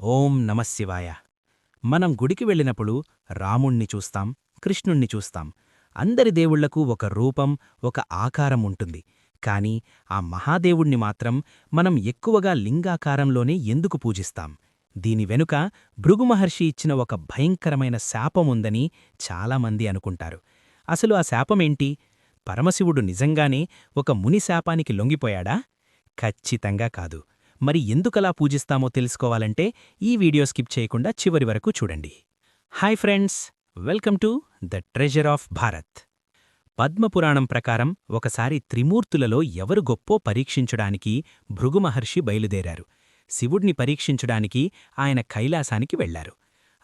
ఓం నమశివాయ మనం గుడికి వెళ్ళినప్పుడు రాముణ్ణి చూస్తాం కృష్ణుణ్ణి చూస్తాం. అందరి దేవుళ్ళకు ఒక రూపం ఒక ఆకారం ఉంటుంది. కాని ఆ మహాదేవుణ్ణి మాత్రం మనం ఎక్కువగా లింగాకారంలోనే ఎందుకు పూజిస్తాం? దీని వెనుక భృగుమహర్షి ఇచ్చిన ఒక భయంకరమైన శాపముందని చాలామంది అనుకుంటారు. అసలు ఆ శాపమేంటి? పరమశివుడు నిజంగానే ఒక ముని శాపానికి లొంగిపోయాడా? ఖచ్చితంగా కాదు. మరి ఎందుకలా పూజిస్తామో తెలుసుకోవాలంటే ఈ వీడియో స్కిప్ చేయకుండా చివరి వరకు చూడండి. Hi friends welcome to the treasure of Bharat. Padma Purana ప్రకారం ఒకసారి త్రిమూర్తులలో ఎవరు గొప్పో పరీక్షించడానికి భృగుమహర్షి బయలుదేరారు. శివుణ్ణి పరీక్షించడానికి ఆయన కైలాసానికి వెళ్ళారు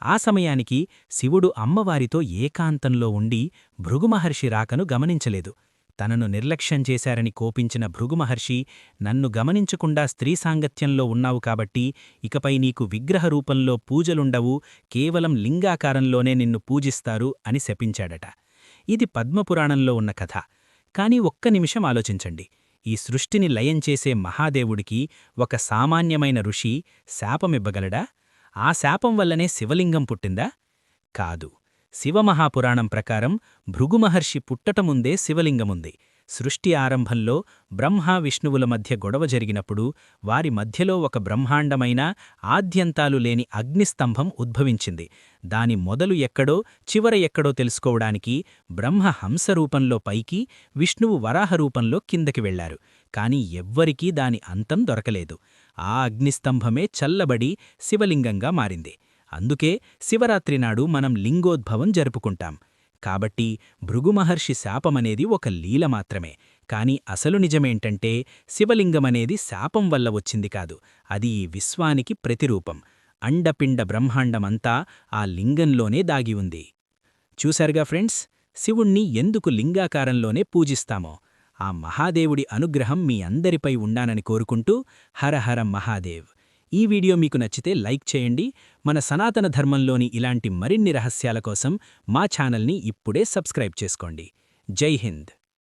ఆ సమయానికి శివుడు అమ్మవారితో ఏకాంతంలో ఉండి భృగుమహర్షి రాకను గమనించలేదు. తనను నిర్లక్ష్యం చేశారని కోపించిన భృగుమహర్షి నన్ను గమనించకుండా స్త్రీ సాంగత్యంలో ఉన్నావు కాబట్టి ఇకపై నీకు విగ్రహ రూపంలో పూజలుండవు కేవలం లింగాకారంలోనే నిన్ను పూజిస్తారు అని శపించాడట. ఇది పద్మపురాణంలో ఉన్న కథ. కాని ఒక్క నిమిషం ఆలోచించండి. ఈ సృష్టిని లయం చేసే మహాదేవుడికి ఒక సామాన్యమైన ఋషి శాపమివ్వగలడా? ఆ శాపం వల్లనే శివలింగం పుట్టిందా? కాదు. శివమహాపురాణం ప్రకారం భృగుమహర్షి పుట్టటముందే శివలింగముంది. సృష్టి ఆరంభంలో బ్రహ్మ విష్ణువుల మధ్య గొడవ జరిగినప్పుడు వారి మధ్యలో ఒక బ్రహ్మాండమైన ఆద్యంతాలు లేని అగ్నిస్తంభం ఉద్భవించింది. దాని మొదలు ఎక్కడో చివర ఎక్కడో తెలుసుకోవడానికి బ్రహ్మ హంసరూపంలో పైకి విష్ణువు వరాహరూపంలో కిందకి వెళ్ళారు కాని ఎవ్వరికీ దాని అంతం దొరకలేదు. ఆ అగ్నిస్తంభమే చల్లబడి శివలింగంగా మారింది. అందుకే శివరాత్రి నాడు మనం లింగోద్భవం జరుపుకుంటాం. కాబట్టి భృగుమహర్షి శాపమనేది ఒక లీల మాత్రమే. కాని అసలు నిజమేంటంటే శివలింగమనేది శాపం వల్ల వచ్చింది కాదు. అది ఈ విశ్వానికి ప్రతిరూపం. అండపిండ బ్రహ్మాండమంతా ఆ లింగంలోనే దాగి ఉంది. చూశారుగా ఫ్రెండ్స్? శివుణ్ణి ఎందుకు లింగాకారంలోనే పూజిస్తామో? ఆ మహాదేవుడి అనుగ్రహం మీ అందరిపై ఉండానని కోరుకుంటూ హరహర మహాదేవ్. ఈ వీడియో మీకు నచ్చితే లైక్ చేయండి. మన సనాతన ధర్మంలోని ఇలాంటి మరిన్ని రహస్యాల కోసం మా ఛానల్ని ఇప్పుడే సబ్స్క్రైబ్ చేసుకోండి. జై హింద్.